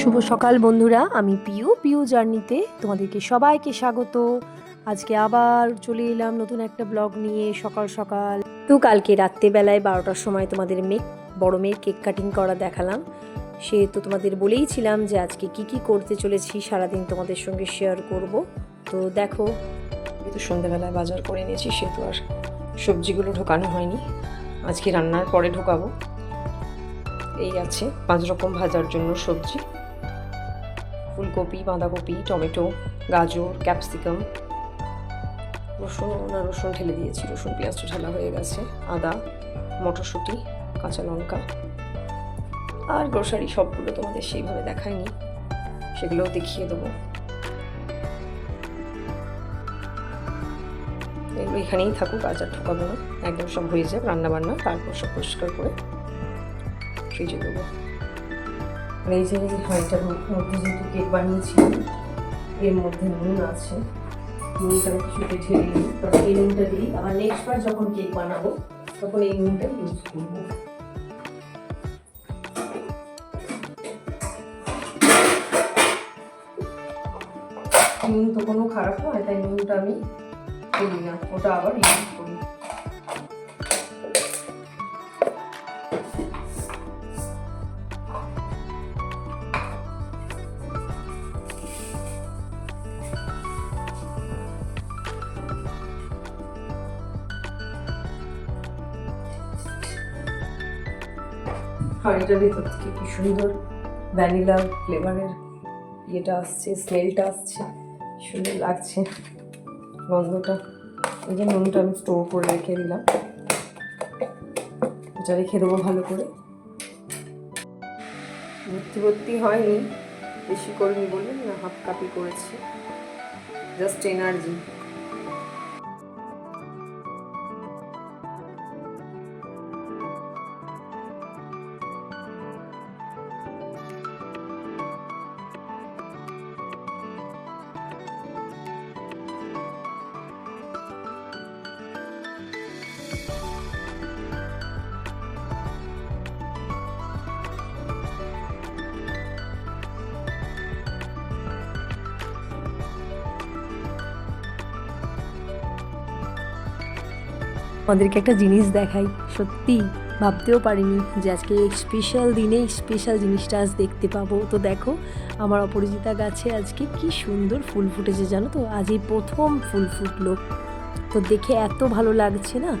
শুভ সকাল বন্ধুরা, আমি পিউ পিউ জার্নিতে তোমাদেরকে সবাইকে স্বাগত। আজকে আবার চলে এলাম নতুন একটা ব্লগ নিয়ে সকাল সকাল। তো কালকে রাত্রেবেলায় বারোটার সময় তোমাদের মেয়ে বড় মেয়ের কেক কাটিং করা দেখালাম। সে তো তোমাদের বলেইছিলাম যে আজকে কি কি করতে চলেছি, সারাদিন তোমাদের সঙ্গে শেয়ার করব। তো দেখো তো সন্ধ্যাবেলায় বাজার করে নিয়েছি সে তো আর সবজিগুলো ঢোকানো হয়নি। আজকে রান্নার পরে ঢোকাবো। এই আছে পাঁচ রকম ভাজার জন্য সবজি। ফুলকপি, বাঁধাকপি, টমেটো, গাজর, ক্যাপসিকাম, রসুন, না, রসুন ঢেলে দিয়েছি। রসুন, পেঁয়াজটা ঢালা হয়ে গেছে, আদা, মটরশুঁটি, কাঁচা লঙ্কা আর গ্রোসারি সবগুলো তোমাদের সেইভাবে দেখায়নি সেগুলোও দেখিয়ে দেবো। এগুলো এখানেই থাকুক আজ আর না, একদম সব হয়ে যাক রান্নাবান্না, তারপর সব পরিষ্কার করে ফ্রিজে দেবো। আর এই যে হাঁড়িটার মধ্যে যেহেতু কেক বানিয়েছিলাম, এর মধ্যে নুন আছে। নুনটা আমি কিছুতে ঢেলে নিই। কারণ এই নুনটা দিই। আবার নেক্সট বার যখন কেক বানাবো, তখন এই নুনটা ইউজ করব। নুন তো কোনো খারাপ নয়, তাই নুনটা আমি করি না। ওটা আবার ইউজ করি হাঁড়িটার ভিতর থেকে কি সুন্দর ভ্যানিলা ফ্লেভারের ইয়েটা আসছে স্মেলটা আসছে সুন্দর লাগছে গন্ধটা। এই যে নুনটা আমি স্টোর করে রেখে দিলাম। এটা রেখে দেবো ভালো করে। ভর্তি ভর্তি হয়নি, বেশি করিনি বলে না হাফ কাপি করেছি। জাস্ট এনার্জি আমাদেরকে একটা জিনিস দেখাই। সত্যি, ভাবতেও পারিনি যে আজকে স্পেশাল দিনে স্পেশাল জিনিসটা আজ দেখতে পাবো। তো দেখো, আমার অপরাজিতা গাছে আজকে কি সুন্দর ফুল ফুটেছে জানো তো? আজ এই প্রথম ফুল ফুটলো। তো দেখে এত ভালো লাগছে না?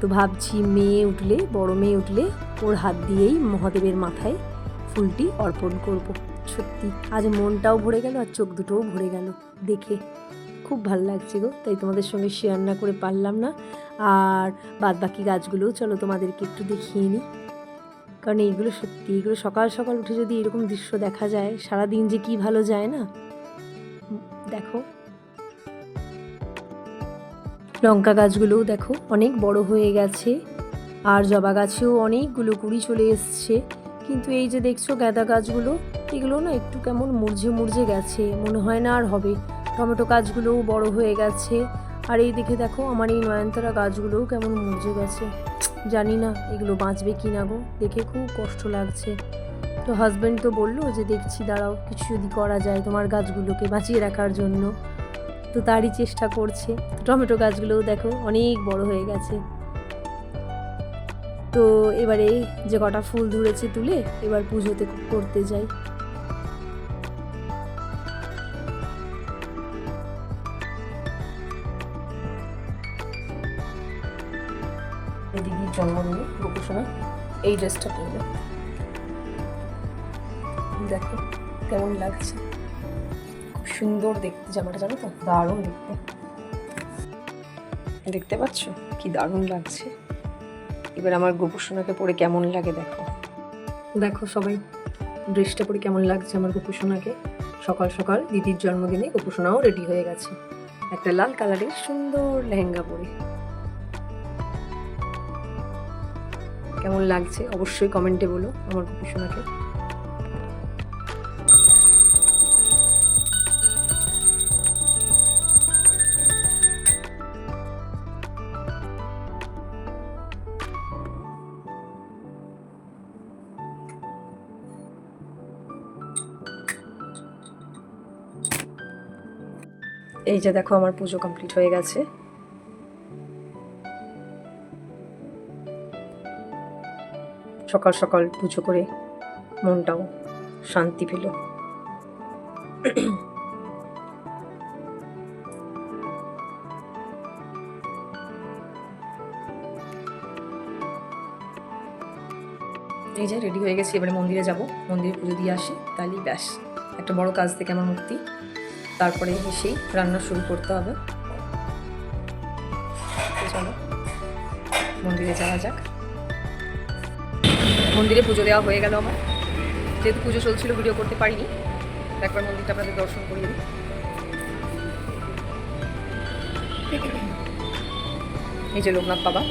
তো ভাবছি মেয়ে উঠলে, বড় মেয়ে উঠলে ওর হাত দিয়েই মহাদেবের মাথায় ফুলটি অর্পণ করব। সত্যি, আজ মনটাও ভরে গেল আর চোখ দুটোও ভরে গেল। দেখে খুব ভালো লাগছে গো, তাই তোমাদের সঙ্গে শেয়ার না করে পারলাম না। আর বাদ বাকি গাছগুলোও চলো তোমাদেরকে একটু দেখিয়ে নিই কারণ এইগুলো সত্যি এগুলো সকাল সকাল উঠে যদি এরকম দৃশ্য দেখা যায় সারা দিন যে কি ভালো যায় না? দেখো। লঙ্কা গাছগুলোও দেখো অনেক বড় হয়ে গেছে, আর জবা গাছেও অনেকগুলো কুড়ি চলে এসছে। কিন্তু এই যে দেখছ গাঁদা গাছগুলো, এগুলো না একটু কেমন মুরঝে মুরঝে গেছে, মনে হয় না আর হবে। টমেটো গাছগুলোও বড় হয়ে গেছে আর এই দিকে দেখো আমার এই নয়নতারা গাছগুলোও কেমন মুরঝে গেছে। জানি না এগুলো বাঁচবে কি না গো, দেখে খুব কষ্ট লাগছে। তো হাজব্যান্ড তো বলল যে, দেখছি, দাঁড়াও, কিছু যদি করা যায় তোমার গাছগুলোকে বাঁচিয়ে রাখার জন্য। তো তারই চেষ্টা করছে। টমেটো গাছগুলোও দেখো অনেক বড় হয়ে গেছে। তো এবারে যে কটা ফুল ধরেছে তুলে, এবার পুজোতে করতে যাই। দিদির জন্মদিনে গোপোষণা এই ড্রেসটা পরবে। দেখো কেমন লাগছে। খুব সুন্দর দেখতে জামাটা, জানো তো? দারুণ দেখতে। দেখতে পাচ্ছ? কি দারুণ লাগছে। এবার আমার গোপোষণাকে পরে কেমন লাগে দেখো। দেখো সবাই, ড্রেসটা পরে কেমন লাগছে আমার গোপোষণাকে সকাল সকাল দিদির জন্মদিনে গোপোষণাও রেডি হয়ে গেছে। একটা লাল কালারের সুন্দর লেহেঙ্গা পরে। কেমন লাগছে অবশ্যই কমেন্টে বলো আমার গোপীসোনাকে এই যে দেখো, আমার পুজো কমপ্লিট হয়ে গেছে। সকাল সকাল পুজো করে মনটাও শান্তি পেল। এই যে রেডি হয়ে গেছি, এবারে মন্দিরে যাব। মন্দিরে পুজো দিয়ে আসি তাহলেই ব্যাস। একটা বড় কাজ থেকে আমার মুক্তি। তারপরে এসেই রান্না শুরু করতে হবে। চলো, মন্দিরে যাওয়া যাক। মন্দিরে পুজো দেওয়া হয়ে গেল আমার। যেহেতু পুজো চলছিল ভিডিও করতে পারিনি। একবার মন্দিরটা আপনাদের দর্শন করিয়ে দিই। এই যে লোকনাথ বাবা।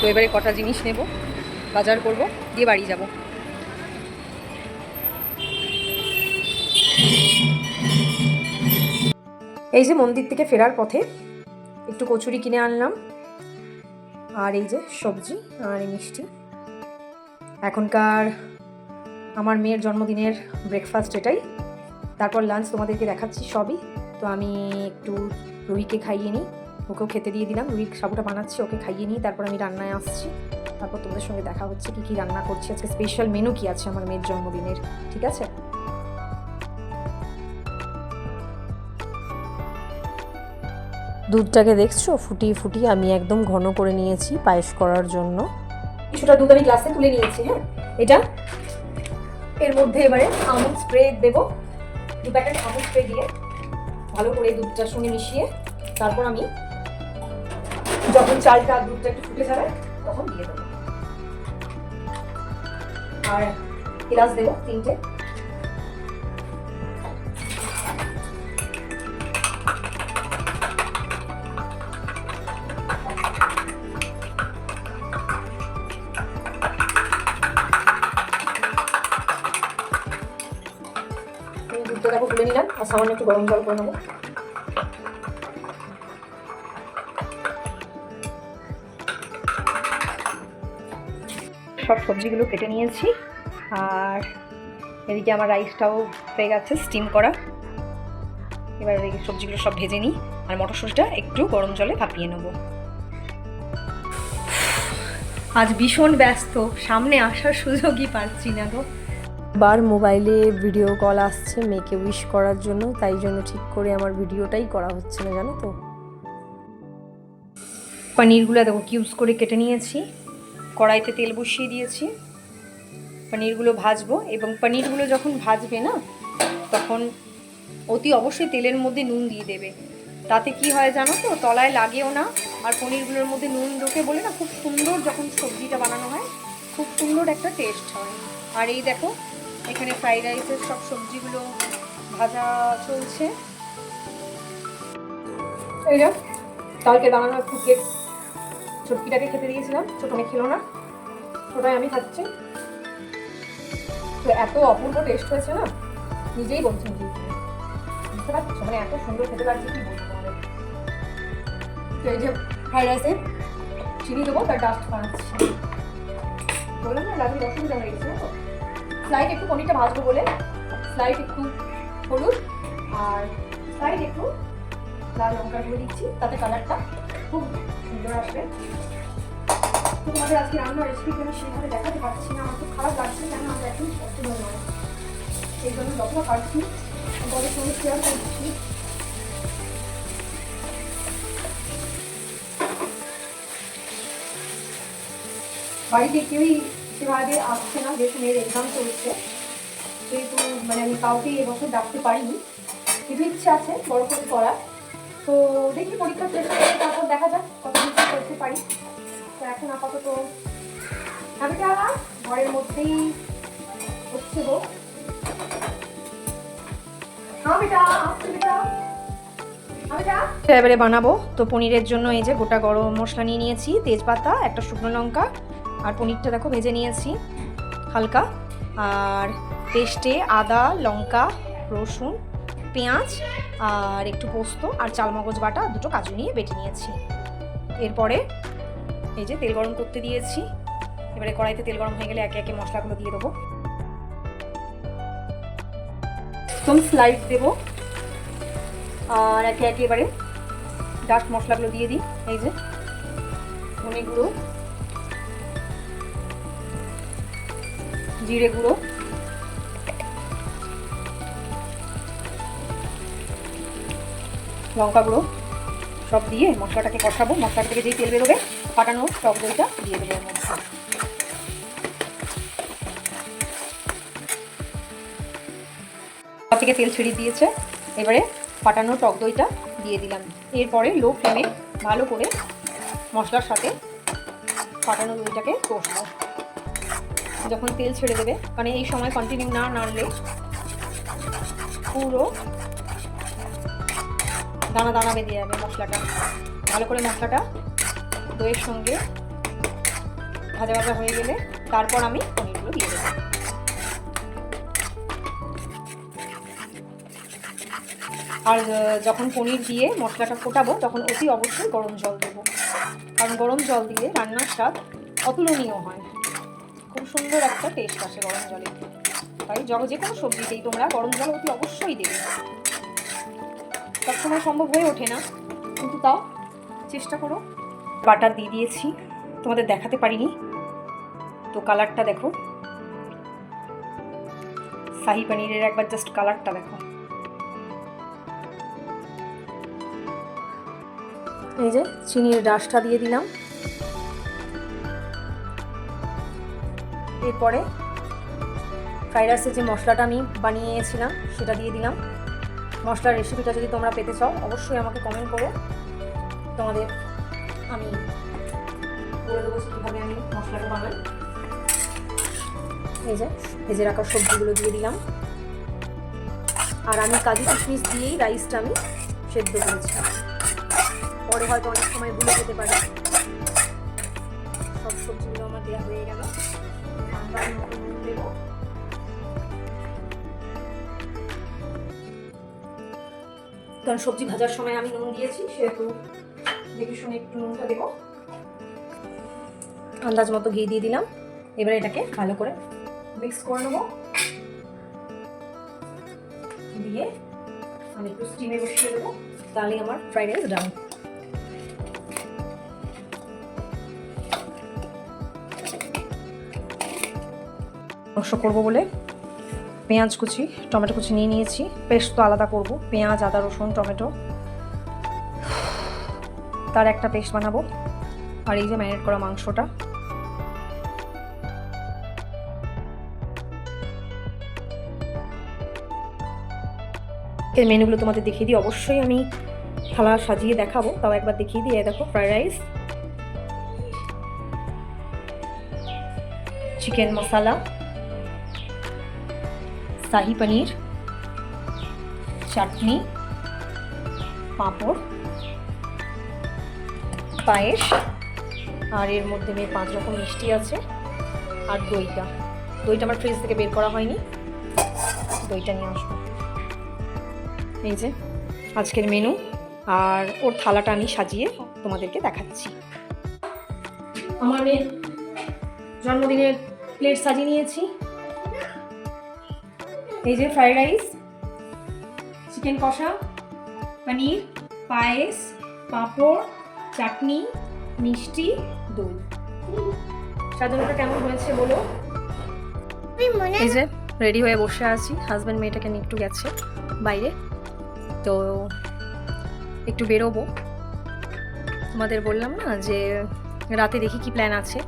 তো এবারে কটা জিনিস নেব? বাজার করব, দিয়ে বাড়ি যাব। এই যে মন্দির থেকে ফেরার পথে একটু কচুরি কিনে আনলাম, আর এই যে সবজি আর এই মিষ্টি। এখনকার আমার মেয়ের জন্মদিনের ব্রেকফাস্ট এটাই। তারপর লাঞ্চ তোমাদেরকে দেখাচ্ছি সবই। তো আমি একটু রুহিকে খাইয়ে নিই। ওকেও খেতে দিয়ে দিলাম। রুহি সাবুটা বানাচ্ছি, ওকে খাইয়ে নিই তারপর আমি রান্নায় আসছি। তারপর তোমাদের সঙ্গে দেখা হচ্ছে কি কি রান্না করছি। আজকে স্পেশাল মেনু কি আছে আমার মেয়ের জন্মদিনের? ঠিক আছে? দুধটাকে দেখছ? ফুটিয়ে ফুটিয়ে আমি একদম ঘন করে নিয়েছি পায়েস করার জন্য। কিছুটা দুধ আমি গ্লাসে তুলে নিয়েছি হ্যাঁ? এটা এর মধ্যে এবারে আমুল স্প্রে দেব। দু প্যাকেট আমুল স্প্রে দিয়ে ভালো করে দুধটার সঙ্গে মিশিয়ে তারপর আমি চালটা দুধটা একটু ফুটে যাবে, তখন দিয়ে দেবো। আর এলাচ দেবো তিনটে। দুধটা দেখো তুলে নিলাম, আর সামান্য একটু গরম জল করে নেব। সব সবজিগুলো কেটে নিয়েছি। আর এদিকে আমার রাইসটাও হয়ে গেছে স্টিম করা। এবার এই সবজিগুলো সব ভেজে নিই আর মটরশুঁটিটা একটু গরম জলে ভাপিয়ে নেব। আজ ভীষণ ব্যস্ত সামনে আসার সুযোগই পাচ্ছি না গো। বার মোবাইলে ভিডিও কল আসছে মেয়েকে উইশ করার জন্য তাই জন্য ঠিক করে আমার ভিডিওটাই করা হচ্ছে না জানো তো? পনিরগুলো দেখো কিউবস করে কেটে নিয়েছি। কড়াইতে তেল বসিয়ে দিয়েছি। পনিরগুলো ভাজবো এবং পনিরগুলো যখন ভাজবে না, তখন অতি অবশ্যই তেলের মধ্যে নুন দিয়ে দেবে। তাতে কি হয় জানো তো, তলায় লাগেও না আর পনিরগুলোর মধ্যে নুন ঢোকে বলে না খুব সুন্দর যখন সবজিটা বানানো হয়, খুব সুন্দর একটা টেস্ট হয়। আর এই দেখো, এখানে ফ্রাইড রাইসের সব সবজিগুলো ভাজা চলছে। এই কালকে বানানো একটু কেক ছোটকিটাকে খেতে দিয়েছিলাম। ছোট মেয়ে খেলো না। ওটাই আমি খাচ্ছি। তো এত অপূর্ব টেস্ট হয়েছে না? নিজেই বলছেন বুঝতে পারছ? মানে এত সুন্দর খেতে লাগছে, কি তোমাদের? তো এই যে ফ্রাইড রাইসে চিনি দেবো, তার ডাস্ট বানাচ্ছি। বললাম না, লাগলে অসুবিধা হয়ে গেছে স্লাইড একটু পনিরটা ভাজবো বলে। স্লাইড একটু হলুদ, আর স্লাইড একটু লাল লঙ্কা গুঁড়ো দিচ্ছি, তাতে কালারটা খুব তোমাদের আজকে রেসিপি সেভাবে দেখাতে পারছি না। আমার খুব খারাপ লাগছে কেন আমরা এখন পছন্দ নয় এই জন্য যতটা পারছি শেয়ার করছি। বাড়িতে কেউই সেভাবে আসছে না, যেহেতু মেয়ের এক্সাম চলছে। যেহেতু মানে আমি কাউকে এবছর ডাকতে পারিনি। কিন্তু ইচ্ছে আছে বড় করে করার। তো দেখি পরীক্ষা শেষ করে তারপর দেখা যাক করতে পারি। তো এখন আপাতত ঘরের মধ্যেই হচ্ছে হ্যাঁ বেটা এবারে বানাবো। তো পনিরের জন্য এই যে গোটা গরম মশলা নিয়ে নিয়েছি, তেজপাতা, একটা শুকনো লঙ্কা, আর পনিরটা দেখো ভেজে নিয়েছি, হালকা। আর পেস্টে আদা, লঙ্কা, রসুন, পেঁয়াজ, আর একটু পোস্ত, আর চালমগজ বাটা, দুটো কাজু নিয়ে বেটে নিয়েছি। এরপরে এই যে তেল গরম করতে দিয়েছি। এবারে কড়াইতে তেল গরম হয়ে গেলে একে একে মশলাগুলো দিয়ে দেবো। একদম স্লাইড দেবো। আর একে একে এবারে ডাস্ট মশলাগুলো দিয়ে দিই। এই যে ধনে গুঁড়ো, জিরে গুঁড়ো, লঙ্কা গুঁড়ো সব দিয়ে মশলাটাকে কষাবো। মশলাটা থেকে যেই তেল বেরোবে, ফাটানো টক দইটা দিয়ে দেবো এর মধ্যে। থেকে তেল ছেড়ে দিয়েছে। এবারে ফাটানো টক দইটা দিয়ে দিলাম। এরপরে লো ফ্লেমে ভালো করে মশলার সাথে ফাটানো দইটাকে কষবো। যখন তেল ছেড়ে দেবে, কারণ এই সময় কন্টিনিউ না নাড়লে পুরো দানা দানা বেঁধে যাবে মশলাটা। ভালো করে মশলাটা দইয়ের সঙ্গে ভাজা ভাজা হয়ে গেলে তারপর আমি পনিরগুলো দিয়ে দেবো। আর যখন পনির দিয়ে মশলাটা ফোটাবো তখন অতি অবশ্যই গরম জল দেবো। কারণ গরম জল দিলে রান্নার স্বাদ অতুলনীয় হয়। খুব সুন্দর একটা টেস্ট আসে গরম জলে। তাই জগ যে কোনো সবজিতেই তোমরা গরম জল অতি অবশ্যই দেবে। সবসময় সম্ভব হয়ে ওঠে না। কিন্তু তাও চেষ্টা করো। বাটার দিয়ে দিয়েছি। তোমাদের দেখাতে পারিনি। তো কালারটা দেখো। শাহি পনিরের একবার জাস্ট কালারটা দেখো। এই যে চিনির ডাসটা দিয়ে দিলাম। এরপরে ফ্রাইড রাইসের যে মশলাটা আমি বানিয়েছিলাম, সেটা দিয়ে দিলাম। মশলার রেসিপিটা যদি তোমরা পেতে চাও, অবশ্যই আমাকে কমেন্ট করো। তোমাদের আমি বলে দেবো কীভাবে আমি মশলাটা বানাই। এই যে, ভেজে রাখা সবজিগুলো দিয়ে দিলাম। আর আমি কাজু কিশমিশ দিয়েই রাইসটা আমি সেদ্ধ করেছি। পরে হয়তো অনেক সময় ভুলে যেতে পারি। সব সবজিগুলো আমার দেওয়া হয়ে গেল। আমরা দেবো। কারণ সবজি ভাজার সময় আমি নুন দিয়েছি, সেহেতু দেখে শুনে একটু নুনটা দেবো। আন্দাজ মতো ঘি দিয়ে দিলাম। এবারে এটাকে ভালো করে মিক্স করে নেব। দিয়ে আমি একটু স্টিমে বসিয়ে দেবো। তাহলেই আমার ফ্রাইড রাইস ডান করব বলে পেঁয়াজ কুচি, টমেটো কুচি নিয়ে নিয়েছি। পেস্ট তো আলাদা করব, পেঁয়াজ, আদা, রসুন, টমেটো। তার একটা পেস্ট বানাবো। আর এই যে ম্যারিনেট করা মাংসটা। এর মেনুগুলো তোমাদের দেখিয়ে দিই। অবশ্যই আমি থালা সাজিয়ে দেখাবো। তাও একবার দেখিয়ে দিই। দেখো, fried rice. Chicken masala. Shahi paneer, chutney, papad, পায়েস, আর এর মধ্যে মেয়ে পাঁচ রকম মিষ্টি আছে আর দইটা। দইটা আমার ফ্রিজ থেকে বের করা হয়নি। দইটা নিয়ে আসব। এই যে, আজকের মেনু আর ওর থালাটা আমি সাজিয়ে তোমাদেরকে দেখাচ্ছি। আমার মেয়ের জন্মদিনের প্লেট সাজিয়ে নিয়েছি। এই যে ফ্রাইড রাইস চিকেন কষা পনির পায়েস, পাঁপড়, চাটনি, মিষ্টি, দই। সাজানোটা কেমন হয়েছে বলো? এই যে রেডি হয়ে বসে আছি। হাজব্যান্ড মেয়েটাকে নিয়ে একটু গেছে বাইরে। তো একটু বেরোবো। তোমাদের বললাম না যে রাতে দেখি কি প্ল্যান আছে।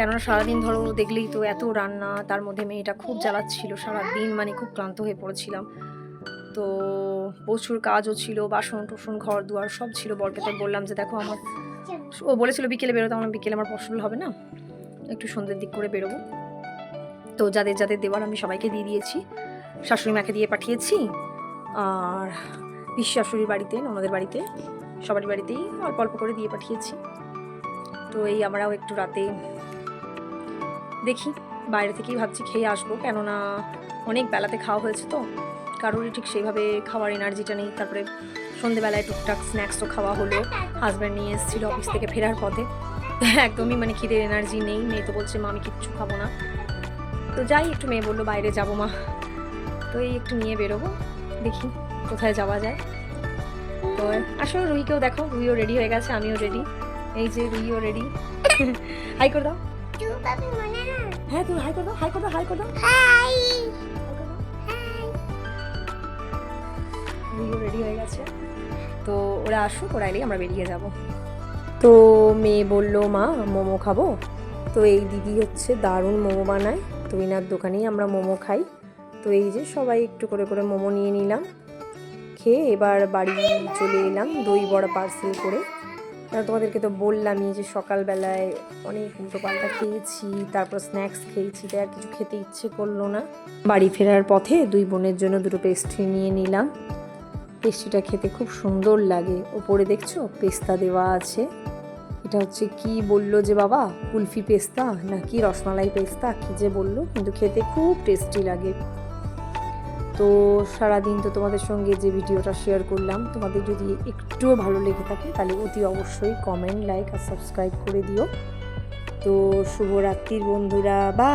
কেননা সারাদিন ধরো দেখলেই তো এত রান্না, তার মধ্যে মেয়েটা খুব জ্বালাচ্ছিল, সারাদিন মানে খুব ক্লান্ত হয়ে পড়েছিলাম। তো প্রচুর কাজও ছিল, বাসন টসন, ঘর দুয়ার সব ছিল বরকে তো বললাম যে দেখো আমার ও বলেছিল বিকেলে বেরোতে, আমার বিকেলে আমার পসিবল হবে না, একটু সন্ধ্যের দিক করে বেরোবো। তো যাদের যাদের দেওয়ার আমি সবাইকে দিয়ে দিয়েছি, শাশুড়ি মাকে দিয়ে পাঠিয়েছি, আর পিসি শাশুড়ির বাড়িতে ওনাদের বাড়িতে, সবারই বাড়িতেই অল্প অল্প করে দিয়ে পাঠিয়েছি। তো এই আমরাও একটু রাতে দেখি, বাইরে থেকেই ভাবছি খেয়ে আসব। কেননা অনেক বেলাতে খাওয়া হয়েছে তো, কারোরই ঠিক সেইভাবে খাওয়ার এনার্জিটা নেই। তারপরে সন্ধেবেলায় টুকটাক স্ন্যাক্সও খাওয়া হলো। হাজব্যান্ড নিয়ে এসেছিল অফিস থেকে ফেরার পথে। একদমই মানে খিদের এনার্জি নেই। মেয়ে তো বলছে, মা, আমি কিচ্ছু খাব না। তো যাই, একটু মেয়ে বলল, বাইরে যাব মা। তো এই একটু নিয়ে বেরোবো, দেখি কোথায় যাওয়া যায়। তো আসলে রুহিকেও দেখো। রুইও রেডি হয়ে গেছে, আমিও রেডি এই যে রুইও রেডি হাই করে দাও। হ্যাঁ? তুমি হাই করে হাই করে হাই করে। দাও রুহিও রেডি হয়ে গেছে? তো ওরা আসুক ওরা এলেই আমরা বেরিয়ে যাব। তো মেয়ে বলল মা মোমো খাব? তো এই দিদি হচ্ছে দারুণ মোমো বানায়। তো এনার দোকানেই আমরা মোমো খাই। তো এই যে সবাই একটু করে করে মোমো নিয়ে নিলাম। খেয়ে এবার বাড়ি চলে এলাম দই বড়া পার্সেল করে। তোমাদেরকে তো বললামই যে সকালবেলায় অনেক উল্টো পাল্টা খেয়েছি, তারপর স্ন্যাক্স খেয়েছি, তাই আর কিছু খেতে ইচ্ছে করল না। বাড়ি ফেরার পথে দুই বোনের জন্য দুটো পেস্ট্রি নিয়ে নিলাম। পেস্ট্রিটা খেতে খুব সুন্দর লাগে। ওপরে দেখছ পেস্তা দেওয়া আছে। এটা হচ্ছে কি বলল যে বাবা, কুলফি পেস্তা? নাকি রসমালাই পেস্তা? কি যে বলল, কিন্তু খেতে খুব টেস্টি লাগে। তো সারাদিন তো তোমাদের সঙ্গে যে ভিডিওটা শেয়ার করলাম, তোমাদের যদি একটুও ভালো লেগে থাকে তাহলে অতি অবশ্যই কমেন্ট লাইক আর সাবস্ক্রাইব করে দিও। তো শুভরাত্রির বন্ধুরা বা